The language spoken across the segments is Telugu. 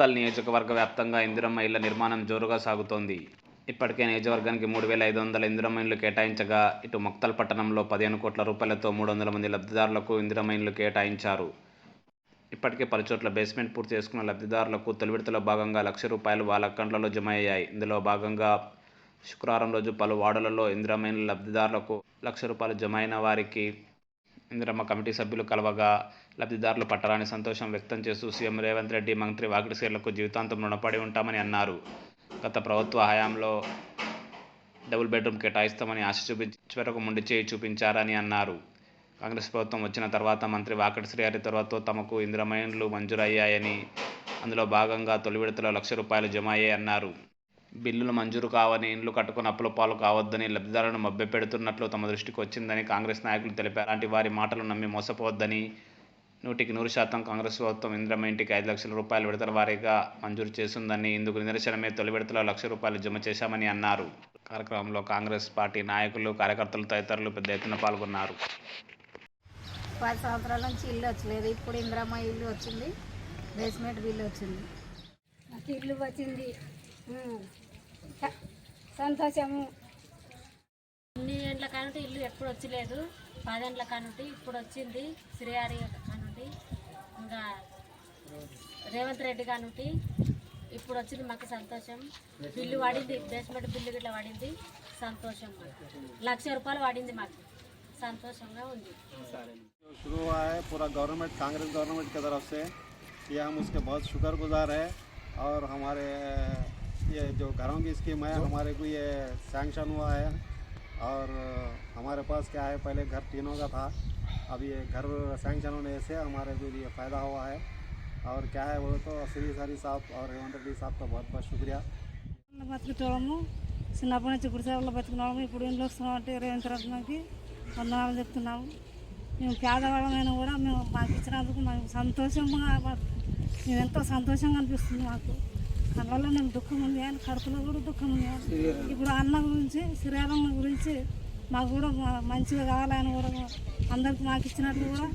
ముక్తల్ నియోజకవర్గ వ్యాప్తంగా ఇందిరమ్మ ఇళ్ళ నిర్మాణం జోరుగా సాగుతోంది. ఇప్పటికే నియోజకవర్గానికి మూడు వేల ఐదు వందల ఇందిరమ్మ ఇండ్లు కేటాయించగా ఇటు మొక్తల్ పట్టణంలో పదిహేను కోట్ల రూపాయలతో మూడు వందల మంది లబ్ధిదారులకు ఇందిరమ్మ ఇండ్లు కేటాయించారు. ఇప్పటికే పలు చోట్ల బేస్మెంట్ పూర్తి చేసుకున్న లబ్ధిదారులకు తొలి విడతలో భాగంగా లక్ష రూపాయలు వాళ్ళ అకౌంట్లలో జమ అయ్యాయి. ఇందులో భాగంగా శుక్రవారం రోజు పలు వార్డులలో ఇందిరమ్మ ఇండ్ల లబ్ధిదారులకు లక్ష రూపాయలు జమ అయిన వారికి ఇందిరమ్మ కమిటీ సభ్యులు కలవగా లబ్ధిదారులు పట్టరాని సంతోషం వ్యక్తం చేస్తూ సీఎం రేవంత్ రెడ్డి మంత్రి వాకిడిసీర్లకు జీవితాంతం రుణపడి ఉంటామని అన్నారు. గత ప్రభుత్వ హయాంలో డబుల్ బెడ్రూమ్ కేటాయిస్తామని ఆశ చూపించి చివరకు ముండి చేయి చూపించారని అన్నారు. కాంగ్రెస్ ప్రభుత్వం వచ్చిన తర్వాత మంత్రి వాకటి శ్రీహరి తర్వాత తమకు ఇందిరమైన్లు మంజూరయ్యాయని అందులో భాగంగా తొలి విడతలో లక్ష రూపాయలు జమ అయ్యాయి అన్నారు బిల్లులు మంజూరు కావని ఇండ్లు కట్టుకుని అప్పుల పాలు కావద్దని లబ్ధిదారులను మభ్యపెడుతున్నట్లు తమ దృష్టికి వచ్చిందని కాంగ్రెస్ నాయకులు తెలిపారు. అలాంటి వారి మాటలు నమ్మి మోసపోవద్దని నూటికి నూరు శాతం కాంగ్రెస్ ప్రభుత్వం ఇంద్రమ్మ ఇంటికి ఐదు లక్షల రూపాయలు విడతల వారీగా మంజూరు చేసిందని ఇందుకు నిదర్శనమే తొలి విడతలో లక్ష రూపాయలు జమ చేశామని అన్నారు. కార్యక్రమంలో కాంగ్రెస్ పార్టీ నాయకులు కార్యకర్తలు తదితరులు పెద్ద ఎత్తున పాల్గొన్నారు. పది సంవత్సరాల నుంచి ఇల్లు వచ్చలేదు. ఇప్పుడు ఇందిరమ్మ ఇల్లు వచ్చింది బేస్మెంట్ బిల్లు వచ్చింది. ఇల్లు వచ్చింది. సంతోషము ఇన్ని ఏండ్ల కానుంటి ఇల్లు ఎప్పుడు వచ్చలేదు పదేండ్ల కానుంటి ఇప్పుడు వచ్చింది శ్రీహరి కానుంటి ఇంకా రేవంత్ రెడ్డి కానుంటి ఇప్పుడు వచ్చింది మాకు సంతోషం బిల్లు పడింది బేస్మెంట్ బిల్లు గిట్లా పడింది సంతోషం మాకు. లక్ష రూపాయలు పడింది మాకు సంతోషంగా ఉంది जो शुरू हुआ है पूरा गवर्नमेंट कांग्रेस गवर्नमेंट की तरफ से ये हम उसके बहुत शुक्रगुजार है और हमारे ये जो घरों की स्कीम है हमारे को ये सैंक्शन हुआ है और हमारे पास क्या है पहले घर तीनों का था अब ये घर सैंक्शन होने से हमारे को ये फ़ायदा हुआ है और क्या है वो तो श्री हरी साहब और रेवंत रेड्डी साहब का बहुत बहुत शुक्रिया బతుకుతాము చిన్నప్పటి నుంచి గుడిసేవలో బతుకున్నాము ఇప్పుడు ఇంట్లో వస్తున్నాం అంటే రేవంత్ రెడ్డికి వందనాలు చెప్తున్నాము మేము పేదవాళ్ళమైనా కూడా మేము మాకు ఇచ్చినందుకు మాకు సంతోషంగా మాకు- మేము ఎంతో సంతోషంగా అనిపిస్తుంది మాకు కళ్ళల్లో నాకు దుఃఖం ఉంది అని కడుపులో కూడా దుఃఖం ఉంది ఇప్పుడు అన్న గురించి శ్రీరామ గురించి మాకు కూడా మా- మంచిగా కావాలని కూడా అందరికి మాకు ఇచ్చినట్లు కూడా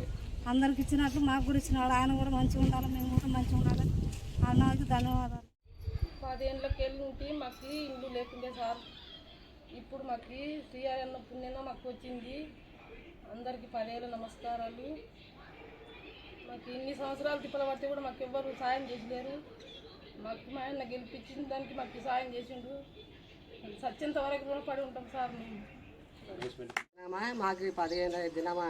అందరికి ఇచ్చినట్లు మాకు కూడా ఇచ్చినాడు. ఆయన కూడా మంచిగా ఉండాలి మేము కూడా మంచిగా ఉండాలి. అన్నకి ధన్యవాదాలు. పదేళ్ళకి వెళ్ళి ఉంటే మాకు ఇల్లు లేకుండే సార్. ఇప్పుడు మాకు శ్రీఆర్యన్న అన్న మాకు వచ్చింది. అందరికీ పదేళ్ళ నమస్కారాలు. మాకు ఇన్ని సంవత్సరాలు తిప్పల పడితే కూడా మాకు ఎవ్వరు సాయం చేయలేరు. మాకు మా ఆయన గెలిపించిన దానికి మాకు సాయం చేసిండు. సత్యంత వరకు కూడా పడి ఉంటాం సార్ మేము. మాకు పదిహేను దినమా?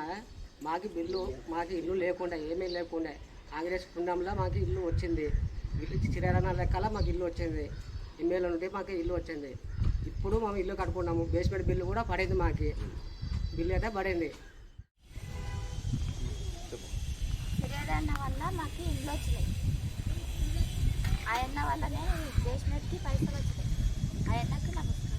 మాకు బిల్లు మాకు ఇల్లు లేకుండా ఏమీ లేకుండా. కాంగ్రెస్ పుణ్యంలో మాకు ఇల్లు వచ్చింది. ఇల్లు చిరారణ లెక్కల మాకు ఇల్లు వచ్చింది. ఎమ్మెల్యే నుండి మాకు ఇల్లు వచ్చింది. ఇప్పుడు మేము ఇల్లు కట్టుకున్నాము. బేస్మెంట్ బిల్లు కూడా పడింది మాకు. బిల్లు అయితే పడింది. శ్రీరన్న వల్ల మాకు ఇల్లు వచ్చినాయి. ఆయన వల్లనే బేస్మెంట్కి పైసలు వచ్చాయి. ఆయనకు నమస్కారం.